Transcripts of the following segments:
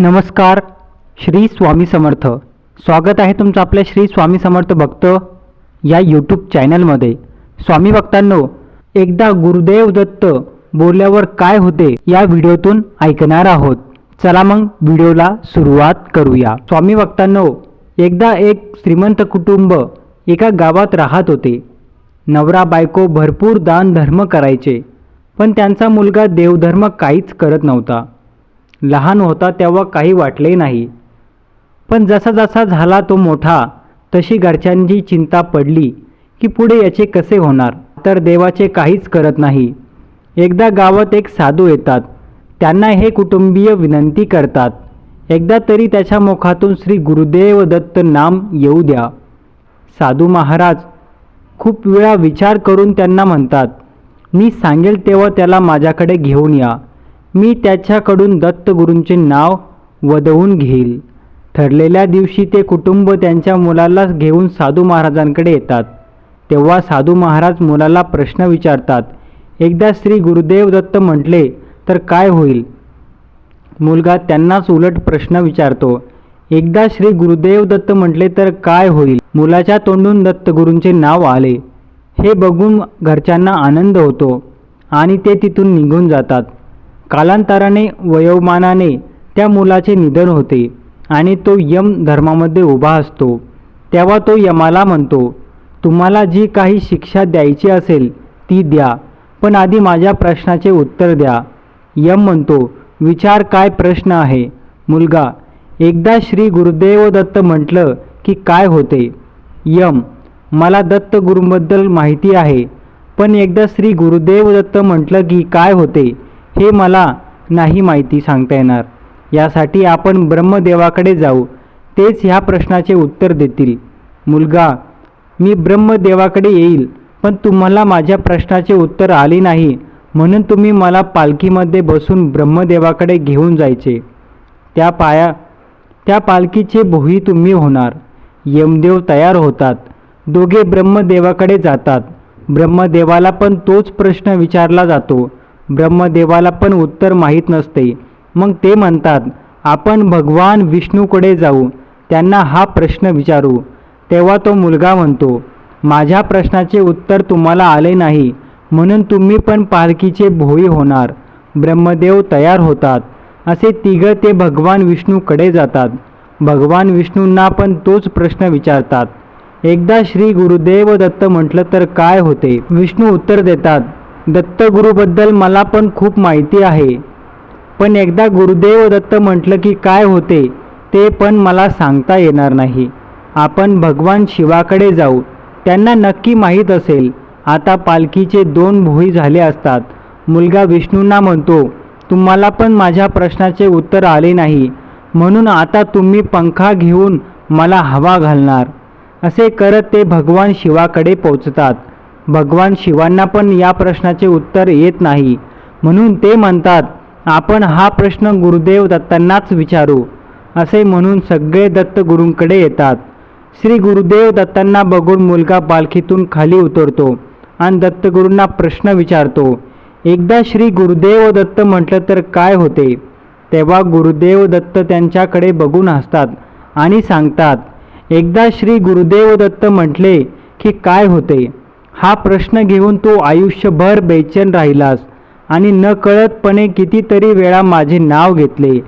नमस्कार श्री स्वामी समर्थ. स्वागत आहे तुमचं आपल्या श्री स्वामी समर्थ भक्त या यूट्यूब चॅनलमध्ये स्वामी भक्तांनो एकदा गुरुदेव दत्त बोलल्यावर काय होते या व्हिडिओतून ऐकणार आहोत. चला मग व्हिडिओला सुरुवात करूया. स्वामी भक्तांनो एकदा एक श्रीमंत कुटुंब एका गावात राहत होते. नवरा बायको भरपूर दान धर्म करायचे पण त्यांचा मुलगा देवधर्म काहीच करत नव्हता. लहान होता तेव्हा काही वाटले नाही. पण जसा जसा झाला तो मोठा तशी घरच्यांची चिंता पडली की पुढे याचे कसे होणार? तर देवाचे काहीच करत नाही. एकदा गावात एक साधू येतात. त्यांना हे कुटुंबीय विनंती करतात. एकदा तरी त्याच्या मुखातून श्री गुरुदेव दत्त नाम येऊ द्या. साधू महाराज खूप वेळा विचार करून त्यांना म्हणतात मी सांगेल तेव्हा त्याला माझ्याकडे घेऊन या. मी त्याच्याकडून दत्तगुरूंचे नाव वदवून घेईल. ठरलेल्या दिवशी ते कुटुंब त्यांच्या मुलाला घेऊन साधू महाराजांकडे येतात. तेव्हा साधू महाराज मुलाला प्रश्न विचारतात एकदा श्री गुरुदेव दत्त म्हटले तर काय होईल? मुलगा त्यांनाच उलट प्रश्न विचारतो एकदा श्री गुरुदेव दत्त म्हटले तर काय होईल? मुलाच्या तोंडून दत्तगुरूंचे नाव आले. हे बघून घरच्यांना आनंद होतो आणि ते तिथून निघून जातात. कालांतराने वयोमानाने त्या मुलाचे निधन होते आणि तो यम धर्मामध्ये उभा असतो. तेव्हा तो यमाला म्हणतो तुम्हाला जी काही शिक्षा द्यायची असेल ती द्या पण आधी माझ्या प्रश्नाचे उत्तर द्या. यम म्हणतो विचार काय प्रश्न आहे? मुलगा एकदा श्री गुरुदेव दत्त म्हटलं की काय होते? यम मला दत्त गुरूंबद्दल माहिती आहे पण एकदा श्री गुरुदेव दत्त म्हटलं की काय होते? हे मला नाही माहिती सांगता येणार. यासाठी आपण ब्रह्मदेवाकडे जाऊ. तेच ह्या प्रश्नाचे उत्तर देतील. मुलगा मी ब्रह्मदेवाकडे येईल पण तुम्हाला माझ्या प्रश्नाचे उत्तर आले नाही. म्हणून तुम्ही मला पालखीमध्ये बसून ब्रह्मदेवाकडे घेऊन जायचे. त्या पाया त्या पालखीचे भोई तुम्ही होणार. यमदेव तयार होतात. दोघे ब्रह्मदेवाकडे जातात. ब्रह्मदेवाला पण तोच प्रश्न विचारला जातो. ब्रह्मदेवाला पण उत्तर माहीत नसते. मग ते म्हणतात आपण भगवान विष्णूकडे जाऊ त्यांना हा प्रश्न विचारू. तेव्हा तो मुलगा म्हणतो माझ्या प्रश्नाचे उत्तर तुम्हाला आले नाही म्हणून तुम्ही पण पालखीचे भोई होणार. ब्रह्मदेव तयार होतात. असे तिघं ते भगवान विष्णूकडे जातात. भगवान विष्णूंना पण तोच प्रश्न विचारतात. एकदा श्री गुरुदेव दत्त म्हटलं तर काय होते? विष्णू उत्तर देतात दत्तगुरूबद्दल मला पण खूप माहिती आहे. पण एकदा गुरुदेव दत्त म्हटलं की काय होते ते पण मला सांगता येणार नाही. आपण भगवान शिवाकडे जाऊ. त्यांना नक्की माहीत असेल. आता पालखीचे दोन भोई झाले असतात. मुलगा विष्णूंना म्हणतो तुम्हाला पण माझ्या प्रश्नाचे उत्तर आले नाही. म्हणून आता तुम्ही पंखा घेऊन मला हवा घालणार. असे करत ते भगवान शिवाकडे पोचतात भगवान शिवांना पण या प्रश्नाचे उत्तर येत नाही. म्हणून ते म्हणतात आपण हा प्रश्न गुरुदेव दत्तांनाच विचारू असे म्हणून सगळे दत्त गुरूंकडे येतात. श्री गुरुदेव दत्तांना बघून मुलगा पालखीतून खाली उतरतो आणि दत्तगुरूंना प्रश्न विचारतो एकदा श्री गुरुदेव दत्त म्हटलं तर काय होते? तेव्हा गुरुदेव दत्त त्यांच्याकडे बघून हसतात आणि सांगतात एकदा श्री गुरुदेव दत्त म्हटले की काय होते? हा प्रश्न घेऊन तो आयुष्यभर बेचैन राहिलास आणि नकळतपणे कितीतरी वेळा माझे नाव घेतले.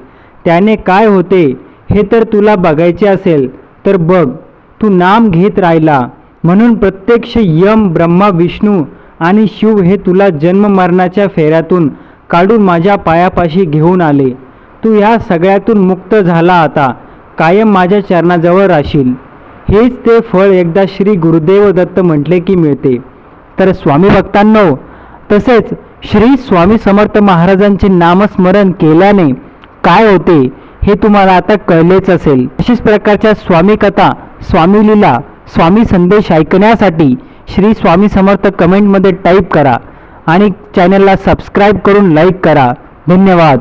त्याने काय होते हे तर तुला बघायचे असेल तर बघ तू नाम घेत राहिला. म्हणून प्रत्यक्ष यम ब्रह्मा विष्णू आणि शिव हे तुला जन्म मरणाच्या फेऱ्यातून काढून माझ्या पायापाशी घेऊन आले. तू ह्या सगळ्यातून मुक्त झाला आता. कायम माझ्या चरणाजवळ राशील हेच ते फळ एकदा श्री गुरुदेव दत्त म्हटले की मिळते. तर स्वामी भक्तांनो तसेच श्री स्वामी समर्थ महाराजांचे नामस्मरण केल्याने काय होते हे तुम्हाला आता कळलेच असेल. अशाच प्रकारच्या स्वामी कथा स्वामी लीला स्वामी संदेश ऐकण्यासाठी श्री स्वामी समर्थ कमेंटमध्ये टाईप करा आणि चॅनलला सबस्क्राईब करून लाईक करा. धन्यवाद.